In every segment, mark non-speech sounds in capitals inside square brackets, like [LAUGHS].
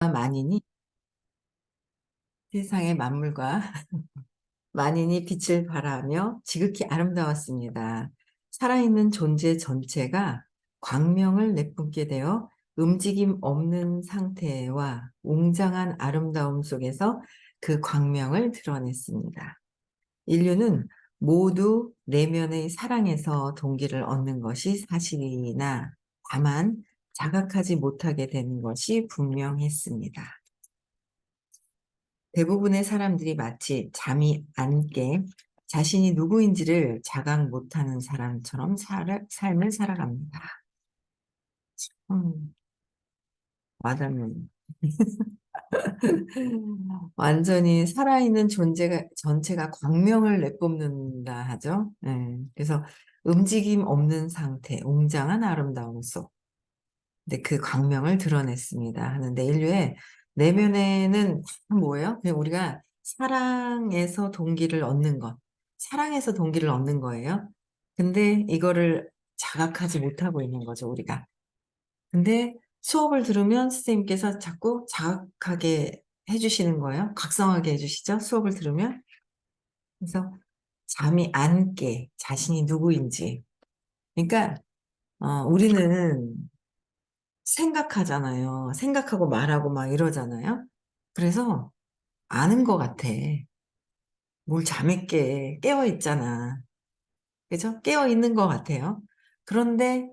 만인이 세상의 만물과 [LAUGHS] 만인이 빛을 발하며 지극히 아름다웠습니다. 살아있는 존재 전체가 광명을 내뿜게 되어 움직임 없는 상태와 웅장한 아름다움 속에서 그 광명을 드러냈습니다. 인류는 모두 내면의 사랑에서 동기를 얻는 것이 사실이나 다만 자각하지 못하게 되는 것이 분명했습니다. 대부분의 사람들이 마치 잠이 안 깨 자신이 누구인지를 자각 못하는 사람처럼 살, 삶을 살아갑니다. 음, 와닿는. [LAUGHS] 완전히 살아있는 존재가 전체가 광명을 내뿜는다 하죠. 네, 그래서 움직임 없는 상태, 웅장한 아름다움 속. 근데 그 광명을 드러냈습니다. 하는데 인류의 내면에는 뭐예요? 그냥 우리가 사랑에서 동기를 얻는 것, 사랑에서 동기를 얻는 거예요. 근데 이거를 자각하지 못하고 있는 거죠, 우리가. 근데 수업을 들으면 선생님께서 자꾸 자각하게 해주시는 거예요. 각성하게 해주시죠, 수업을 들으면. 그래서 잠이 안 깨, 자신이 누구인지. 그러니까 어, 우리는 생각하잖아요. 생각하고 말하고 막 이러잖아요. 그래서 아는 것 같아. 뭘 잠에 깨, 깨어 있잖아. 그죠? 깨어 있는 것 같아요. 그런데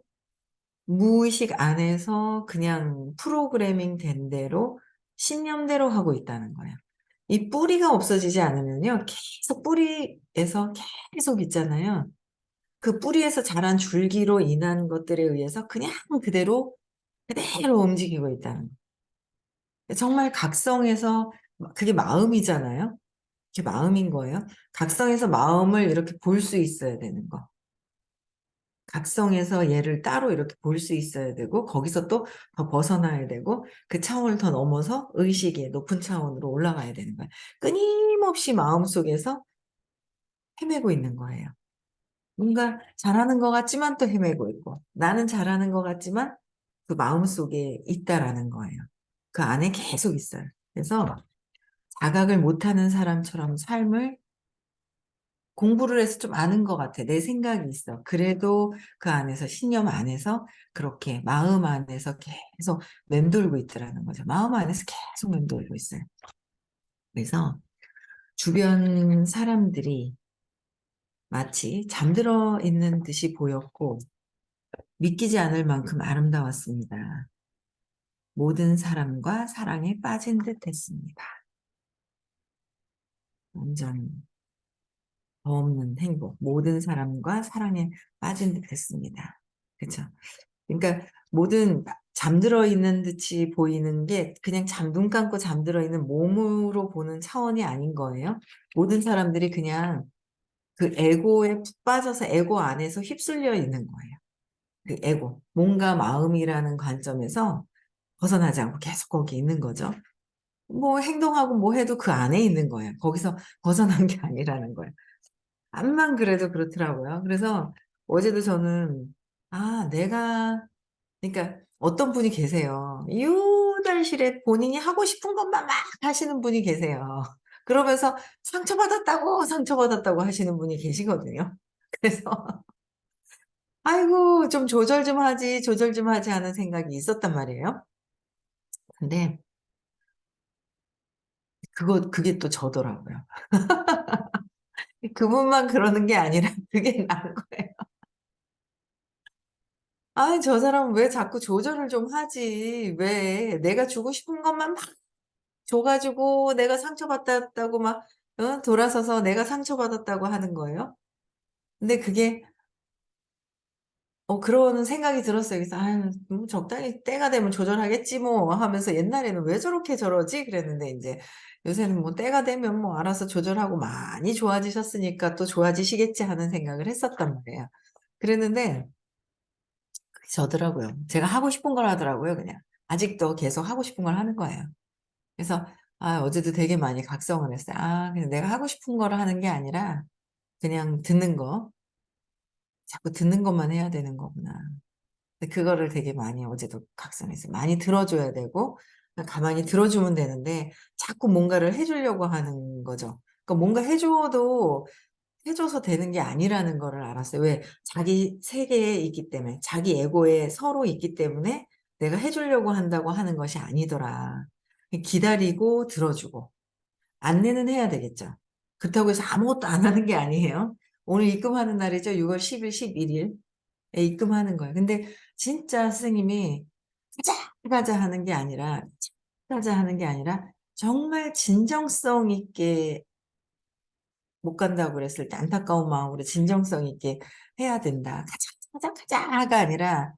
무의식 안에서 그냥 프로그래밍 된 대로 신념대로 하고 있다는 거예요. 이 뿌리가 없어지지 않으면요. 계속 뿌리에서 계속 있잖아요. 그 뿌리에서 자란 줄기로 인한 것들에 의해서 그냥 그대로 그대로 움직이고 있다는 거. 정말 각성해서 그게 마음이잖아요. 그게 마음인 거예요. 각성해서 마음을 이렇게 볼 수 있어야 되는 거. 각성해서 얘를 따로 이렇게 볼 수 있어야 되고 거기서 또 더 벗어나야 되고 그 차원을 더 넘어서 의식의 높은 차원으로 올라가야 되는 거예요. 끊임없이 마음속에서 헤매고 있는 거예요. 뭔가 잘하는 것 같지만 또 헤매고 있고 나는 잘하는 것 같지만 그 마음속에 있다라는 거예요. 그 안에 계속 있어요. 그래서 자각을 못하는 사람처럼 삶을 공부를 해서 좀 아는 것 같아. 내 생각이 있어. 그래도 그 안에서, 신념 안에서 그렇게 마음 안에서 계속 맴돌고 있더라는 거죠. 마음 안에서 계속 맴돌고 있어요. 그래서 주변 사람들이 마치 잠들어 있는 듯이 보였고 믿기지 않을 만큼 아름다웠습니다. 모든 사람과 사랑에 빠진 듯 했습니다. 완전 더 없는 행복, 모든 사람과 사랑에 빠진 듯 했습니다. 그렇죠? 그러니까 모든 잠들어 있는 듯이 보이는 게 그냥 잠눈 감고 잠들어 있는 몸으로 보는 차원이 아닌 거예요. 모든 사람들이 그냥 그 에고에 푹 빠져서 에고 안에서 휩쓸려 있는 거예요. 그 에고, 몸과 마음이라는 관점에서 벗어나지 않고 계속 거기 있는 거죠. 뭐 행동하고 뭐 해도 그 안에 있는 거예요. 거기서 벗어난 게 아니라는 거예요. 암만 그래도 그렇더라고요. 그래서 어제도 저는 아 내가 그러니까 어떤 분이 계세요. 유달실에 본인이 하고 싶은 것만 막 하시는 분이 계세요. 그러면서 상처받았다고 상처받았다고 하시는 분이 계시거든요. 그래서 아이고 좀 조절 좀 하지 조절 좀 하지 하는 생각이 있었단 말이에요. 근데 그거 그게 또 저더라고요. [LAUGHS] 그분만 그러는 게 아니라 그게 나는 거예요. 아니 저 사람은 왜 자꾸 조절을 좀 하지. 왜 내가 주고 싶은 것만 막 줘 가지고 내가 상처받았다고 막 어 돌아서서 내가 상처받았다고 하는 거예요. 근데 그게 어 그런 생각이 들었어요. 그래서 '아유 뭐 적당히 때가 되면 조절하겠지 뭐.' 하면서 '옛날에는 왜 저렇게 저러지?' 그랬는데 인제 요새는 뭐 '때가 되면 뭐 알아서 조절하고 많이 좋아지셨으니까 또 좋아지시겠지.' 하는 생각을 했었단 말이에요. 그랬는데 저더라고요. 제가 하고 싶은 걸 하더라고요 그냥. 아직도 계속 하고 싶은 걸 하는 거예요. 그래서 아 어제도 되게 많이 각성을 했어요. '아 그냥 내가 하고 싶은 거를 하는 게 아니라 그냥 듣는 거. 자꾸 듣는 것만 해야 되는 거구나.' 근데 그거를 되게 많이 어제도 각성했어요. 많이 들어 줘야 되고 가만히 들어주면 되는데 자꾸 뭔가를 해 주려고 하는 거죠. 그러니까 뭔가 해 줘도 해 줘서 되는 게 아니라는 거를 알았어요. 왜? 자기 세계에 있기 때문에 자기 에고에 서로 있기 때문에 내가 해 주려고 한다고 하는 것이 아니더라. 그 기다리고 들어주고 안내는 해야 되겠죠. 그렇다고 해서 아무것도 안 하는 게 아니에요. 오늘 입금하는 날이죠. 6월 10일, 11일 에 입금하는 거예요. 근데 진짜 선생님이 가자, 가자 하는 게 아니라 가자 하는 게 아니라 정말 진정성 있게 못 간다고 그랬을 때 안타까운 마음으로 진정성 있게 해야 된다. 가자, 가자, 가자가 아니라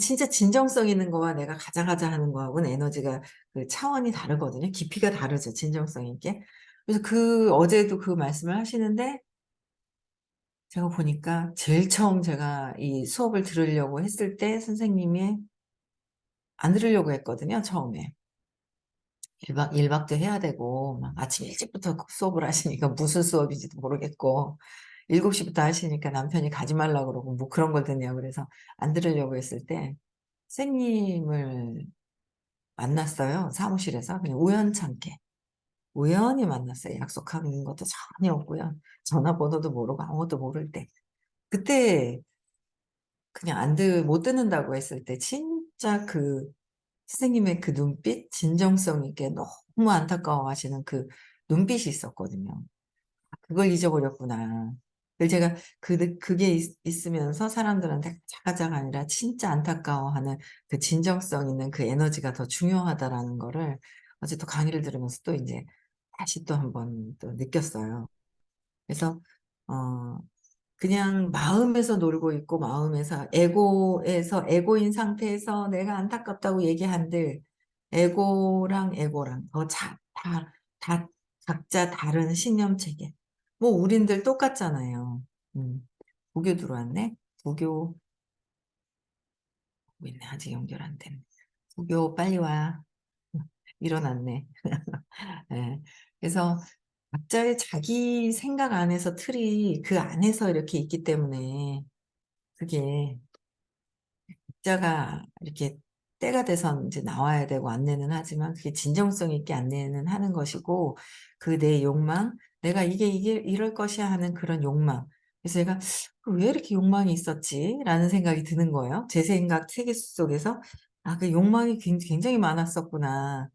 진짜 진정성 있는 거와 내가 가자, 가자 하는 거하고는 에너지가 그 차원이 다르거든요. 깊이가 다르죠. 진정성 있게. 그래서 그 어제도 그 말씀을 하시는데 제가 보니까 제일 처음 제가 이 수업을 들으려고 했을 때 선생님이 안 들으려고 했거든요. 처음에. 1박 1박도 해야 되고 막 아침 일찍부터 수업을 하시니까 무슨 수업인지도 모르겠고 7 시부터 하시니까 남편이 가지 말라 그러고 뭐 그런 걸 듣냐고 그래서 안 들으려고 했을 때 선생님을 만났어요. 사무실에서 그냥 우연찮게. 우연히 만났어요. 약속한 것도 전혀 없고요. 전화번호도 모르고 아무것도 모를 때. 그때 그냥 안듣못 듣는다고 했을 때 진짜 그 선생님의 그 눈빛 진정성 있게 너무 안타까워 하시는 그 눈빛이 있었거든요. '아 그걸 잊어버렸구나.' 그래서 제가 그 그게 있 있으면서 사람들한테 자가자가 아니라 진짜 안타까워하는 그 진정성 있는 그 에너지가 더 중요하다라는 거를 어제 또 강의를 들으면서 또 인제 다시 또 한 번 또 느꼈어요. 그래서 어 그냥 마음에서 놀고 있고 마음에서 에고에서 에고인 상태에서 내가 안타깝다고 얘기한들 에고랑 에고랑 더자다다 각자 다른 신념 체계. 뭐 우린들 똑같잖아요. 음. 부교 들어왔네. 부교 뭐 있네. 아직 연결 안 됐네. 부교 빨리 와. [LAUGHS] 일어났네. [LAUGHS] 예. 그래서 각자의 자기 생각 안에서 틀이 그 안에서 이렇게 있기 때문에 그게 각자가 이렇게 때가 돼서 인제 나와야 되고 안내는 하지만 그게 진정성 있게 안내는 하는 것이고 그 내 욕망 '내가 이게, 이게 이럴 것이야.' 하는 그런 욕망. 그래서 제가 '그 왜 이렇게 욕망이 있었지?'라는 생각이 드는 거예요. 제 생각 세계 속에서 '아 그 욕망이 굉 굉장히 많았었구나.'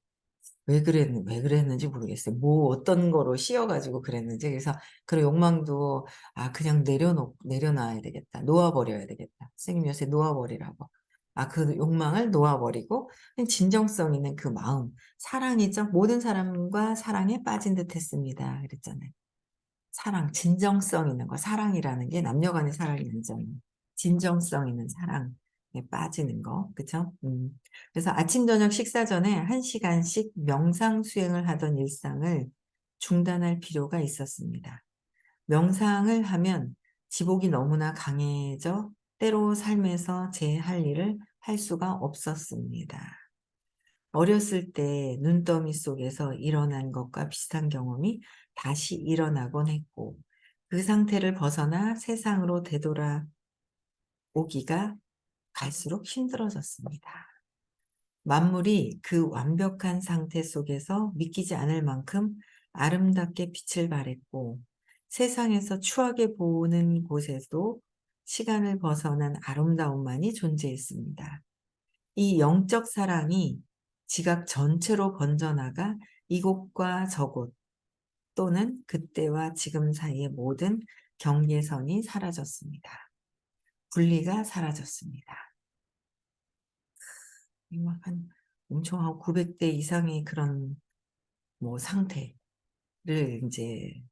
왜 그랬는 왜 그랬는지 모르겠어요. 뭐 어떤 거로 씌여 가지고 그랬는지. 그래서 그런 욕망도 '아 그냥 내려놓 내려놔야 되겠다. 놓아 버려야 되겠다.' 선생님이 요새 놓아 버리라고. 아 그 욕망을 놓아 버리고 그냥 진정성 있는 그 마음, 사랑이죠. "모든 사람과 사랑에 빠진 듯 했습니다." 그랬잖아요. 사랑, 진정성 있는 거. 사랑이라는 게 남녀 간의 사랑이 아니잖아요. 진정성 있는 사랑에 빠지는 거. 그쵸? 음. 그래서 아침 저녁 식사 전에 1 시간씩 명상 수행을 하던 일상을 중단할 필요가 있었습니다. 명상을 하면 지복이 너무나 강해져 때로 삶에서 제 할 일을 할 수가 없었습니다. 어렸을 때 눈더미 속에서 일어난 것과 비슷한 경험이 다시 일어나곤 했고 그 상태를 벗어나 세상으로 되돌아오기가 갈수록 힘들어졌습니다. 만물이 그 완벽한 상태 속에서 믿기지 않을 만큼 아름답게 빛을 발했고 세상에서 추하게 보는 곳에도 시간을 벗어난 아름다움만이 존재했습니다. 이 영적 사랑이 지각 전체로 번져나가 이곳과 저곳 또는 그때와 지금 사이의 모든 경계선이 사라졌습니다. 분리가 사라졌습니다. 막한 엄청 한 900대 이상의 그런 뭐 상태를 인제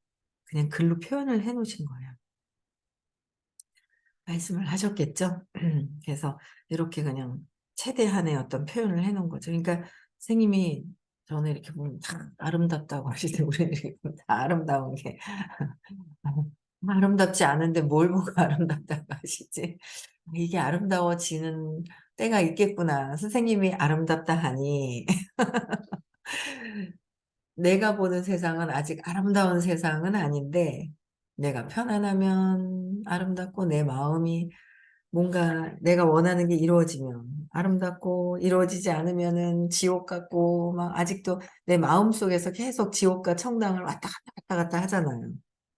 그냥 글로 표현을 해 놓으신 거예요. 말씀을 하셨겠죠? [CLEARS THROAT] 그래서 이렇게 그냥 최대한의 어떤 표현을 해 놓은 거죠. 그러니까 선생님이 저는 이렇게 보면 다 아름답다고 [LAUGHS] 하시는데 우리는 이렇게 보면 다 아름다운 게 [LAUGHS] 아름답지 않은데 뭘 보고 [LAUGHS] 아름답다고 하시지? 이게 아름다워지는 때가 있겠구나. 선생님이 아름답다 하니 [LAUGHS] 내가 보는 세상은 아직 아름다운 세상은 아닌데 내가 편안하면 아름답고 내 마음이 뭔가 내가 원하는 게 이루어지면 아름답고 이루어지지 않으면은 지옥 같고 막 아직도 내 마음 속에서 계속 지옥과 천당을 왔다 갔다 왔다 갔다 하잖아요.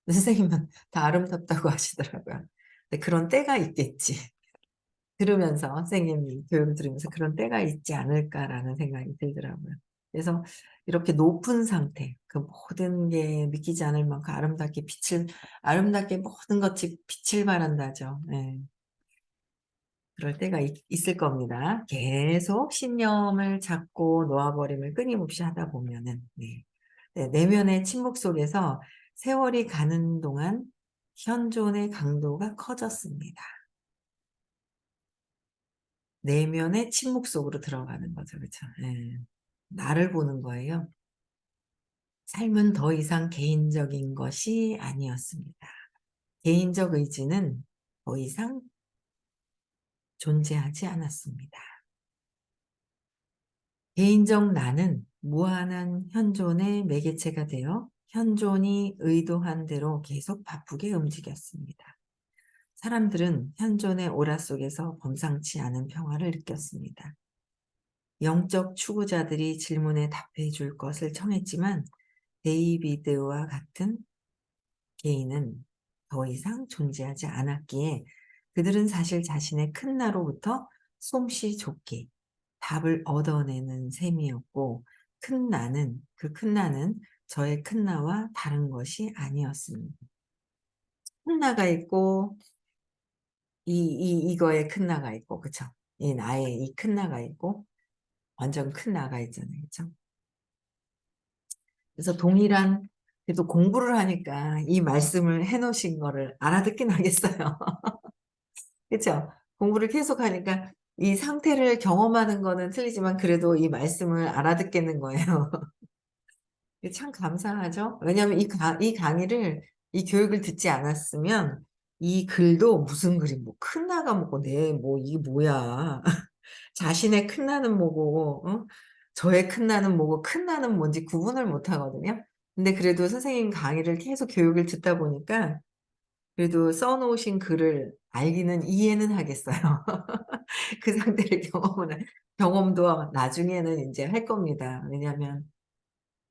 [LAUGHS] 선생님은 다 아름답다고 하시더라고요. 근데 그런 때가 있겠지. 들으면서 선생님 교육을 들으면서 '그런 때가 있지 않을까.'라는 생각이 들더라고요. 그래서 이렇게 높은 상태 그 모든 게 믿기지 않을 만큼 아름답게 빛을 아름답게 모든 것이 빛을 발한다죠. 예. 그럴 때가 있 있을 겁니다. 계속 신념을 잡고 놓아 버림을 끊임없이 하다 보면은 네. 네 내면의 침묵 속에서 세월이 가는 동안 현존의 강도가 커졌습니다. 내면의 침묵 속으로 들어가는 거죠. 그쵸? 예. 나를 보는 거예요. 삶은 더 이상 개인적인 것이 아니었습니다. 개인적 의지는 더 이상 존재하지 않았습니다. 개인적 나는 무한한 현존의 매개체가 되어 현존이 의도한 대로 계속 바쁘게 움직였습니다. 사람들은 현존의 오라 속에서 범상치 않은 평화를 느꼈습니다. 영적 추구자들이 질문에 답해 줄 것을 청했지만 데이비드와 같은 개인은 더 이상 존재하지 않았기에 그들은 사실 자신의 큰 나로부터 솜씨 좋게 답을 얻어내는 셈이었고 큰 나는 그 큰 나는 저의 큰 나와 다른 것이 아니었습니다. 큰 나가 있고 이, 이, 이거에 큰 나가 있고 그쵸? 이 나의 이 큰 나가 있고 완전 큰 나가 있잖아요. 그쵸? 그래서 동일한 그래도 공부를 하니까 이 말씀을 해 놓으신 거를 알아듣긴 하겠어요. [LAUGHS] 그쵸? 공부를 계속 하니까 이 상태를 경험하는 거는 틀리지만 그래도 이 말씀을 알아듣겠는 거예요. [LAUGHS] 참 감사하죠? 왜냐하면 이, 강, 이 강의를, 이 교육을 듣지 않았으면 이 글도 무슨 글이 뭐 큰 나가 뭐고 내 뭐 이게 뭐야. [LAUGHS] 자신의 큰 나는 뭐고 어? 저의 큰 나는 뭐고 큰 나는 뭔지 구분을 못 하거든요. 근데 그래도 선생님 강의를 계속 교육을 듣다 보니까 그래도 써 놓으신 글을 알기는 이해는 하겠어요. [LAUGHS] 그 상태를 경험을 경험도 나중에는 인제 할 겁니다. 왜냐하면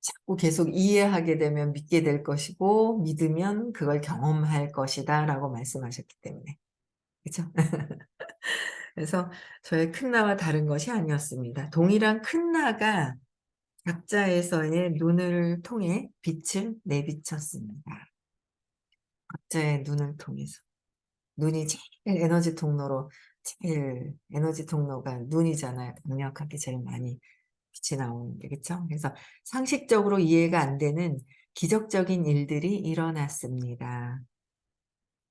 자꾸 계속 이해하게 되면 믿게 될 것이고 믿으면 그걸 경험할 것이다 라고 말씀하셨기 때문에. 그쵸? [LAUGHS] 그래서 저의 큰 나와 다른 것이 아니었습니다. 동일한 큰 나가 각자에서의 눈을 통해 빛을 내비쳤습니다. 각자의 눈을 통해서. 눈이 제일 에너지 통로로 제일 에너지 통로가 눈이잖아요. 강력하게 제일 많이 빛이 나오는 게 그쵸? 그래서 상식적으로 이해가 안 되는 기적적인 일들이 일어났습니다.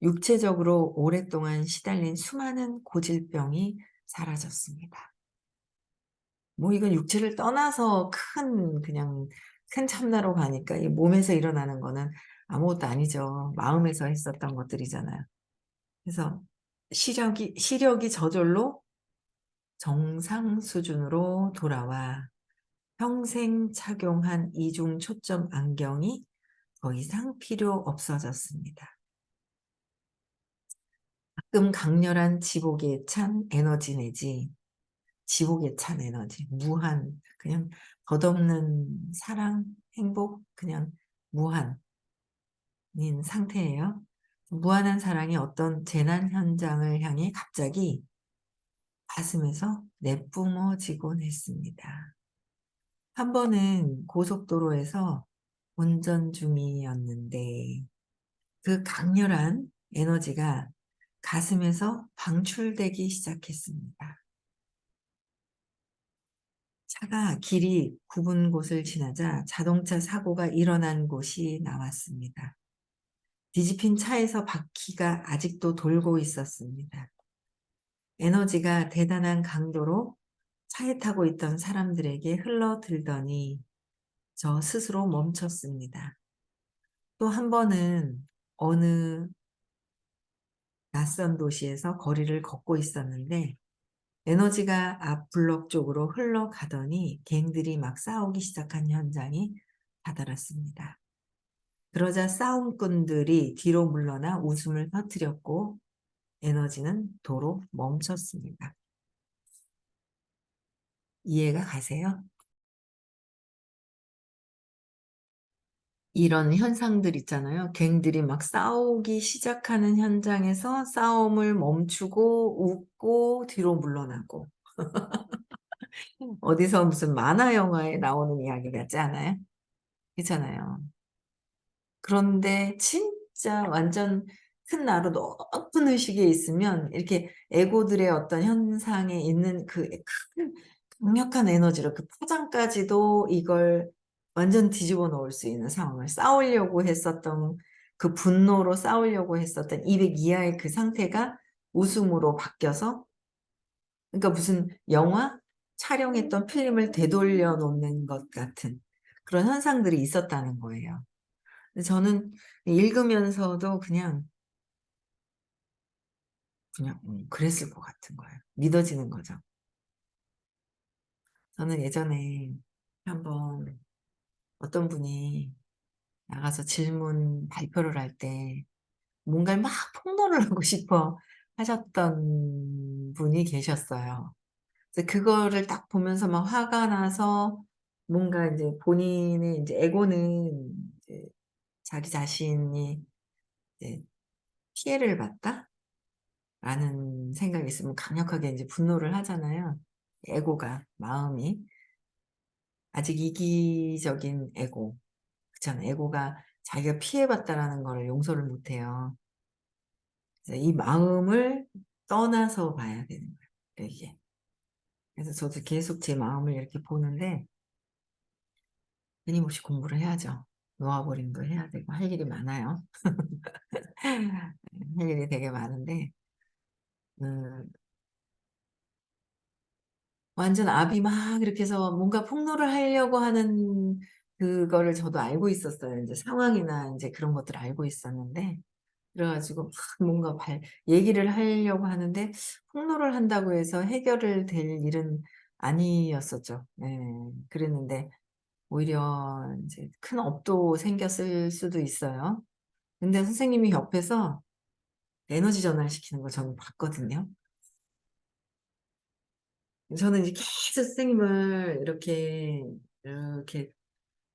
육체적으로 오랫동안 시달린 수많은 고질병이 사라졌습니다. 뭐 이건 육체를 떠나서 큰 그냥 큰 참나로 가니까 이 몸에서 일어나는 거는 아무것도 아니죠. 마음에서 했었던 것들이잖아요. 그래서 시력이 시력이 저절로 정상 수준으로 돌아와 평생 착용한 이중 초점 안경이 더 이상 필요 없어졌습니다. 가끔 강렬한 지복에 찬 에너지 내지 지옥에 찬 에너지, 무한, 그냥 덧없는 사랑, 행복, 그냥 무한인 상태예요. 무한한 사랑이 어떤 재난 현장을 향해 갑자기 가슴에서 내뿜어지곤 했습니다. 한 번은 고속도로에서 운전 중이었는데 그 강렬한 에너지가 가슴에서 방출되기 시작했습니다. 차가 길이 굽은 곳을 지나자 자동차 사고가 일어난 곳이 나왔습니다. 뒤집힌 차에서 바퀴가 아직도 돌고 있었습니다. 에너지가 대단한 강도로 차에 타고 있던 사람들에게 흘러들더니 저 스스로 멈췄습니다. 또 한 번은 어느 낯선 도시에서 거리를 걷고 있었는데 에너지가 앞 블록 쪽으로 흘러가더니 갱들이 막 싸우기 시작한 현장이 다다랐습니다. 그러자 싸움꾼들이 뒤로 물러나 웃음을 터뜨렸고 에너지는 도로 멈췄습니다. 이해가 가세요? 이런 현상들 있잖아요. 갱들이 막 싸우기 시작하는 현장에서 싸움을 멈추고 웃고 뒤로 물러나고 [LAUGHS] 어디서 무슨 만화 영화에 나오는 이야기 같지 않아요? 그렇잖아요. 그런데 진짜 완전 큰 나루 높은 의식에 있으면 이렇게 에고들의 어떤 현상에 있는 그 큰 강력한 에너지로 그 파장까지도 이걸 완전 뒤집어 놓을 수 있는 상황을 싸우려고 했었던 그 분노로 싸우려고 했었던 200 이하의 그 상태가 웃음으로 바뀌어서 그러니까 무슨 영화 촬영했던 필름을 되돌려 놓는 것 같은 그런 현상들이 있었다는 거예요. 저는 읽으면서도 그냥 그냥 음 그랬을 것 같은 거예요. 믿어지는 거죠. 저는 예전에 한번 어떤 분이 나가서 질문 발표를 할 때 뭔가를 막 폭로를 [LAUGHS] 하고 싶어 하셨던 분이 계셨어요. 그래서 그거를 딱 보면서 막 화가 나서 뭔가 인제 본인의 인제 에고는 이제 자기 자신이 이제 '피해를 봤다.'라는 생각이 있으면 강력하게 인제 분노를 하잖아요, 에고가 마음이. 아직 이기적인 에고. 그렇잖아요. 에고가 자기가 '피해봤다.'라는 거를 용서를 못 해요. 그래서 이 마음을 떠나서 봐야 되는 거예요, 이게. 그래서 저도 계속 제 마음을 이렇게 보는데 끊임없이 공부를 해야죠. 거 해야 되고 할 일이 많아요. [LAUGHS] 할 일이 되게 많은데 음 완전 압이 막 이렇게 해서 뭔가 폭로를 하려고 하는 그거를 저도 알고 있었어요. 인제 상황이나 인제 그런 것들을 알고 있었는데 그래 가지고 막 뭔가 발 얘기를 하려고 하는데 폭로를 한다고 해서 해결을 될 일은 아니었었죠. 예. 그랬는데 오히려 인제 큰 업도 생겼을 수도 있어요. 근데 선생님이 옆에서 에너지 전환을 시키는 걸 저는 봤거든요. 저는 이제 계속 선생님을 이렇게, 이렇게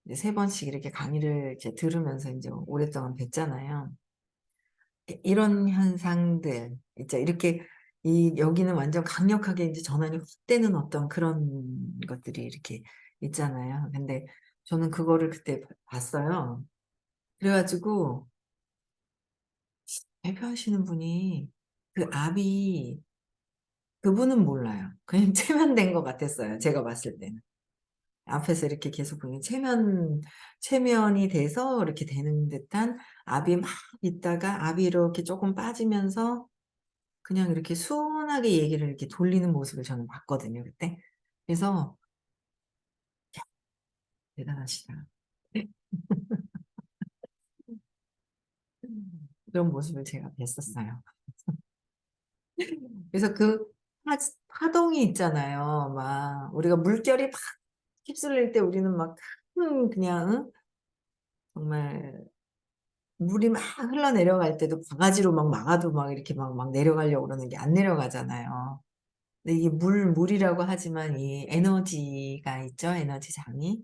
이제 3 번씩 이렇게 강의를 이제 들으면서 인제 오랫동안 뵀잖아요. 이 이런 현상들 있죠. 이렇게 이 여기는 완전 강력하게 인제 전환이 확 되는 어떤 그런 것들이 이렇게 있잖아요. 근데 저는 그거를 그때 봐 봤어요. 그래 가지고 발표하시는 분이 그 압이 그분은 몰라요. 그냥 [LAUGHS] 체면된 것 같았어요, 제가 봤을 때는. 앞에서 이렇게 계속 보면 체면 체면이 돼서 이렇게 되는 듯한 압이 막 있다가 압이 이렇게 쪼끔 빠지면서 그냥 이렇게 순하게 얘기를 이렇게 돌리는 모습을 저는 봤거든요, 그때. 그래서 야 대단하시다. [LAUGHS] 그런 모습을 제가 뵀었어요. [LAUGHS] 그래서 그 파스 파동이 있잖아요. 막 우리가 물결이 막 휩쓸릴 때 우리는 막 큰 그냥 응? 정말 물이 막 흘러내려갈 때도 바가지로 막 막아도 막 이렇게 막 막 내려가려고 그러는 게 안 내려가잖아요. 근데 이게 물 물이라고 하지만 이 에너지가 있죠, 에너지장이.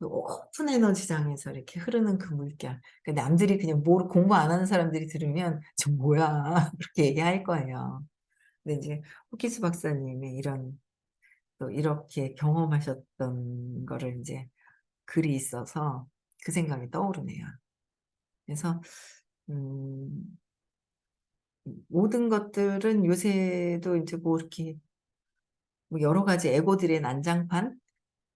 그 오픈 에너지장에서 이렇게 흐르는 그 물결. 그 남들이 그냥 모르 공부 안 하는 사람들이 들으면 "저 뭐야." [LAUGHS] 그렇게 얘기할 거예요. 근데 인제 호키스 박사님의 이런 또 이렇게 경험하셨던 거를 인제 글이 있어서 그 생각이 떠오르네요. 그래서 음음 모든 것들은 요새도 인제 뭐 이렇게 뭐 여러 가지 에고들의 난장판,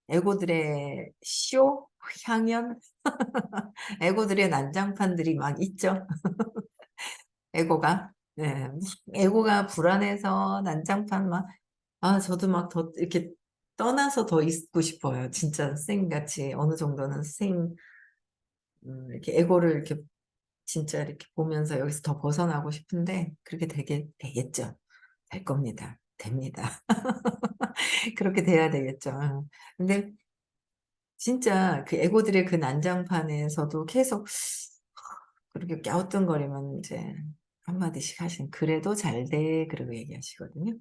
에고들의 쇼, 향연, [LAUGHS] 에고들의 난장판들이 막 있죠. [LAUGHS] 에고가. 네. 에고가 불안해서 난장판 막 아 저도 막 더 이렇게 떠나서 더 있고 싶어요. 진짜 선생님같이 어느 정도는 선생님 음 이렇게 에고를 이렇게 진짜 이렇게 보면서 여기서 더 벗어나고 싶은데 그렇게 되게 되겠죠. 될 겁니다. 됩니다. [LAUGHS] 그렇게 돼야 되겠죠. 어. 근데 진짜 그 에고들의 그 난장판에서도 계속 그렇게 갸우뚱거리면 인제 한마디씩 하시는 "그래도 잘 돼." 그러고 얘기하시거든요.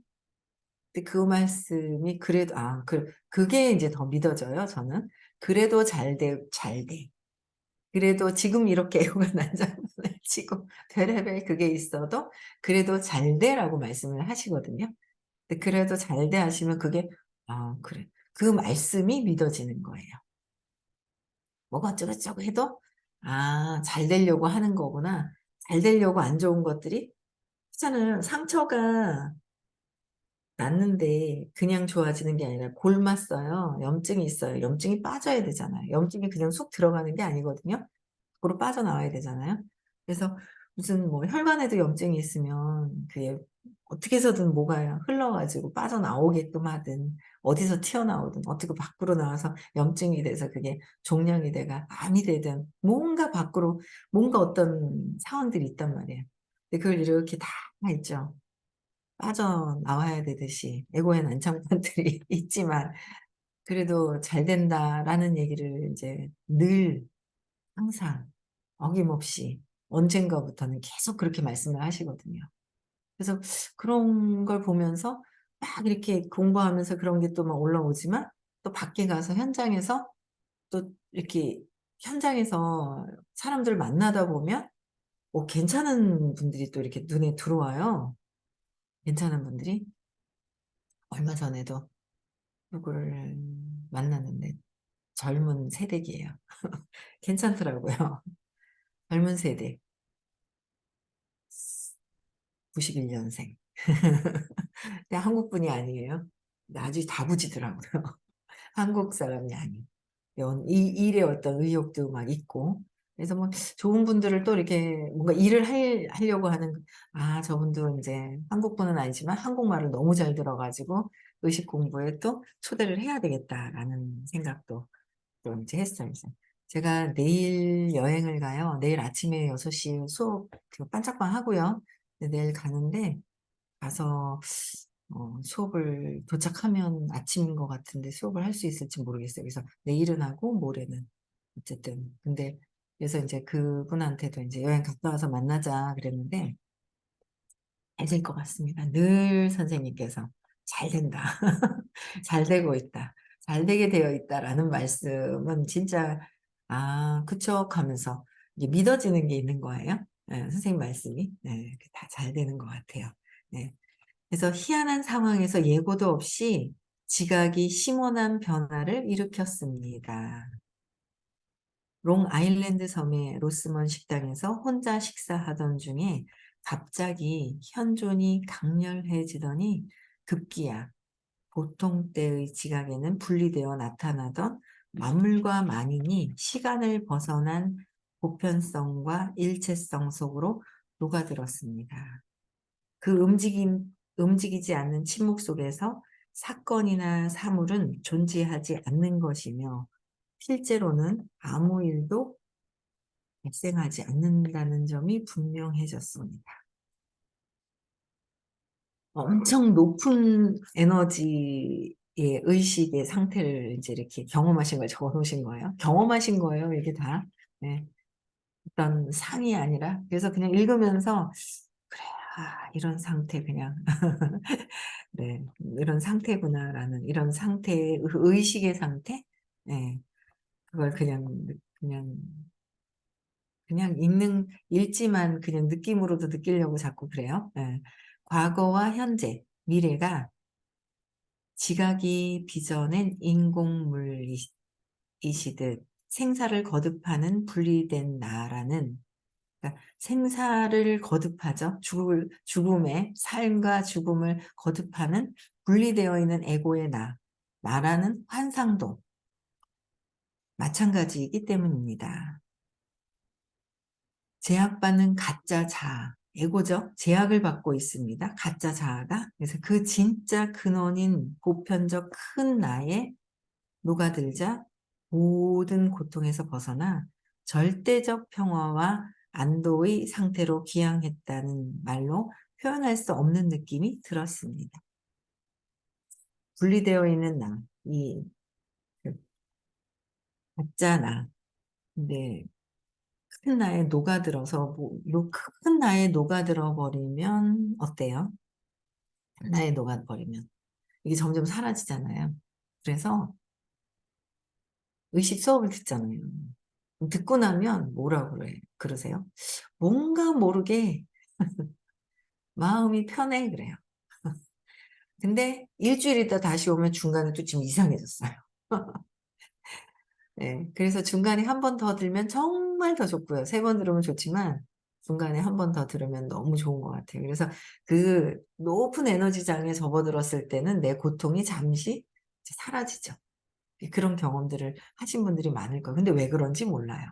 근데 그 말씀이 그래도 아 그 그게 인제 더 믿어져요 저는. 그래도 잘 돼 잘 돼. 그래도 지금 이렇게 [LAUGHS] 애고가 난장판을 치고 별의별 그게 있어도 "그래도 잘 돼."라고 말씀을 하시거든요. 근데 "그래도 잘 돼." 하시면 그게 '아 그래.' 그 말씀이 믿어지는 거예요. 뭐가 어쩌고저쩌고 해도 '아 잘 되려고 하는 거구나.' 잘 되려고 안 좋은 것들이 그렇잖아요. 상처가 났는데 그냥 좋아지는 게 아니라 골맞어요. 염증이 있어요. 염증이 빠져야 되잖아요. 염증이 그냥 쑥 들어가는 게 아니거든요. 밖으로 빠져나와야 되잖아요. 그래서 무슨 뭐 혈관에도 염증이 있으면 그게 어떻게 해서든 뭐가 흘러 가지고 빠져나오게끔 하든 어디서 튀어나오든 어떻게 밖으로 나와서 염증이 돼서 그게 종양이 돼가 암이 되든 뭔가 밖으로 뭔가 어떤 상황들이 있단 말이에요. 근데 그걸 이렇게 다 있죠. 빠져나와야 되듯이 에고의 난장판들이 [LAUGHS] 있지만 그래도 "잘 된다."라는 얘기를 인제 늘 항상 어김없이 언젠가부터는 계속 그렇게 말씀을 하시거든요. 그래서 그런 걸 보면서 막 이렇게 공부하면서 그런 게 또 막 올라오지만 또 밖에 가서 현장에서 또 이렇게 현장에서 사람들을 만나다 보면 어 괜찮은 분들이 또 이렇게 눈에 들어와요. 괜찮은 분들이. 얼마 전에도 누구를 만났는데 젊은 새댁이에요. [LAUGHS] 괜찮더라고요. 젊은 세대. 91 년생. 근데 한국 분이 아니에요. 근데 아주 다부지더라고요. [LAUGHS] 한국 사람이. 연이 일에 어떤 의욕도 막 있고 그래서 뭐 좋은 분들을 또 이렇게 뭔가 일을 할 하려고 하는 아 저분도 인제 한국 분은 아니지만 한국말을 너무 잘 들어 가지고 '의식 공부에 또 초대를 해야 되겠다.'라는 생각도 또 인제 했어요. 제가 내일 여행을 가요. 내일 아침에 6 시에 수업 그 반짝반 하고요. 네 내일 가는데 가서 어 수업을 도착하면 아침인 것 같은데 수업을 할 수 있을지 모르겠어요. 그래서 내일은 하고 모레는 어쨌든 근데 그래서 인제 그분한테도 인제 "여행 갔다 와서 만나자." 그랬는데 잘 될 것 같습니다. 늘 선생님께서 "잘 된다. [LAUGHS] 잘 되고 있다. 잘 되게 되어 있다."라는 말씀은 진짜 ' 아 그쵸.' 하면서 믿어지는 게 있는 거예요. 예 선생님 말씀이. 네그다잘 되는 것 같아요. 네. 그래서 희한한 상황에서 예고도 없이 지각이 심오한 변화를 일으켰습니다. 롱 아일랜드 섬의 로스먼 식당에서 혼자 식사하던 중에 갑자기 현존이 강렬해지더니 급기야 보통 때의 지각에는 분리되어 나타나던 만물과 만인이 시간을 벗어난 보편성과 일체성 속으로 녹아들었습니다. 그 움직임 움직이지 않는 침묵 속에서 사건이나 사물은 존재하지 않는 것이며 실제로는 아무 일도 발생하지 않는다는 점이 분명해졌습니다. 엄청 높은 에너지 의 의식의 상태를 인제 이렇게 경험하신 걸 적어 놓으신 거예요. 경험하신 거예요 이게 다. 네. 어떤 상이 아니라. 그래서 그냥 읽으면서 '그래. 아 이런 상태 그냥 [LAUGHS] 네 '이런 상태구나.'라는 이런 상태의 의 의식의 상태? 예. 그걸 그냥 느 그냥 그냥 읽는 읽지만 그냥 느낌으로도 느끼려고 자꾸 그래요. 예. 과거와 현재, 미래가 지각이 빚어낸 인공물이시 이시듯 생사를 거듭하는 분리된 나라는 그러니까 생사를 거듭하죠. 죽을 죽음의 삶과 죽음을 거듭하는 분리되어 있는 에고의 나, 나라는 환상도 마찬가지이기 때문입니다. 제약받는 가짜 자 아, 에고죠. 제약을 받고 있습니다. 가짜 자아가. 그래서 그 진짜 근원인 보편적 큰 나에 녹아들자 모든 고통에서 벗어나 절대적 평화와 안도의 상태로 귀향했다는 말로 표현할 수 없는 느낌이 들었습니다. 분리되어 있는 나, 이그 가짜 나. 네. 큰 나에 녹아들어서 뭐 요큰 나에 녹아들어 버리면 어때요? 나에 녹아 버리면. 이게 점점 사라지잖아요. 그래서 의식 수업을 듣잖아요. 듣고 나면 뭐라 그래 그러세요? 뭔가 모르게 [LAUGHS] 마음이 편해 그래요. [LAUGHS] 근데 1 주일 있다 다시 오면 중간에 또 좀 이상해졌어요. [LAUGHS] 네. 그래서 중간에 1번더 들면 정말 더 좋고요. 3번 들으면 좋지만 중간에 1번더 들으면 너무 좋은 것 같아요. 그래서 그 높은 에너지장에 접어들었을 때는 내 고통이 잠시 이제 사라지죠. 예 그런 경험들을 하신 분들이 많을 거예요. 근데 왜 그런지 몰라요.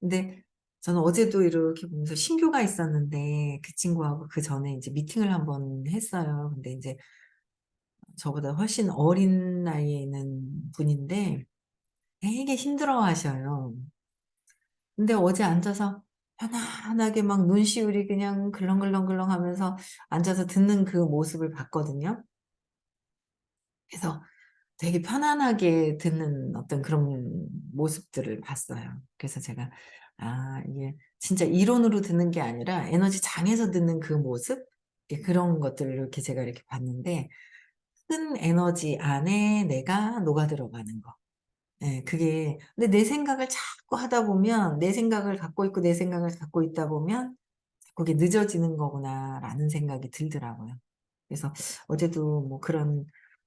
근데 저는 어제도 이렇게 보면서 신교가 있었는데 그 친구하고 그 전에 인제 미팅을 1번 했어요. 근데 인제 저보다 훨씬 어린 나이에 있는 분인데 되게 힘들어 하셔요. 근데 어제 앉아서 편안하게 막 눈시울이 그냥 글렁글렁글렁 하면서 앉아서 듣는 그 모습을 봤거든요. 그래서 되게 편안하게 듣는 어떤 그런 모습들을 봤어요. 그래서 제가 '아 이게 진짜 이론으로 듣는 게 아니라 에너지 장에서 듣는 그 모습?' 예 그런 것들을 이렇게 제가 이렇게 봤는데 큰 에너지 안에 내가 녹아들어가는 거. 예 그게 근데 내 생각을 자꾸 하다 보면 '내 생각을 갖고 있고 내 생각을 갖고 있다 보면 그게 늦어지는 거구나.'라는 생각이 들더라고요. 그래서 어제도 뭐 그런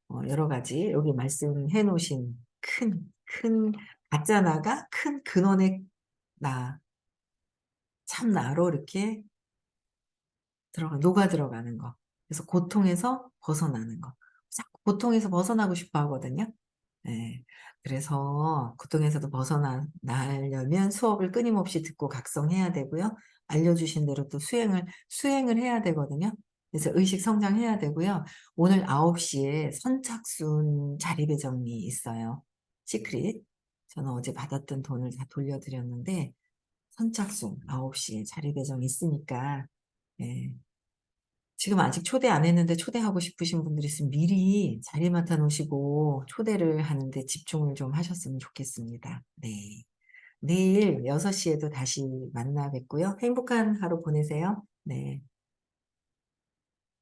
어 여러 가지 여기 말씀해 놓으신 큰, 큰 가짜 나가 큰 근원의 나 참 나로 이렇게 들어가 녹아 들어가는 거. 그래서 고통에서 벗어나는 거. 자꾸 고통에서 벗어나고 싶어 하거든요. 예. 그래서 고통에서도 벗어나 나려면 수업을 끊임없이 듣고 각성해야 되고요. 알려주신 대로 또 수행을 수행을 해야 되거든요. 그래서 의식 성장해야 되고요. 오늘 9 시에 선착순 자리 배정이 있어요. 시크릿. 저는 어제 받았던 돈을 다 돌려드렸는데 선착순 9 시에 자리 배정이 있으니까 예. 지금 아직 초대 안 했는데 초대하고 싶으신 분들 있으면 미리 자리 맡아 놓으시고 초대를 하는 데 집중을 좀 하셨으면 좋겠습니다. 네. 내일 6 시에도 다시 만나 뵙고요. 행복한 하루 보내세요. 네.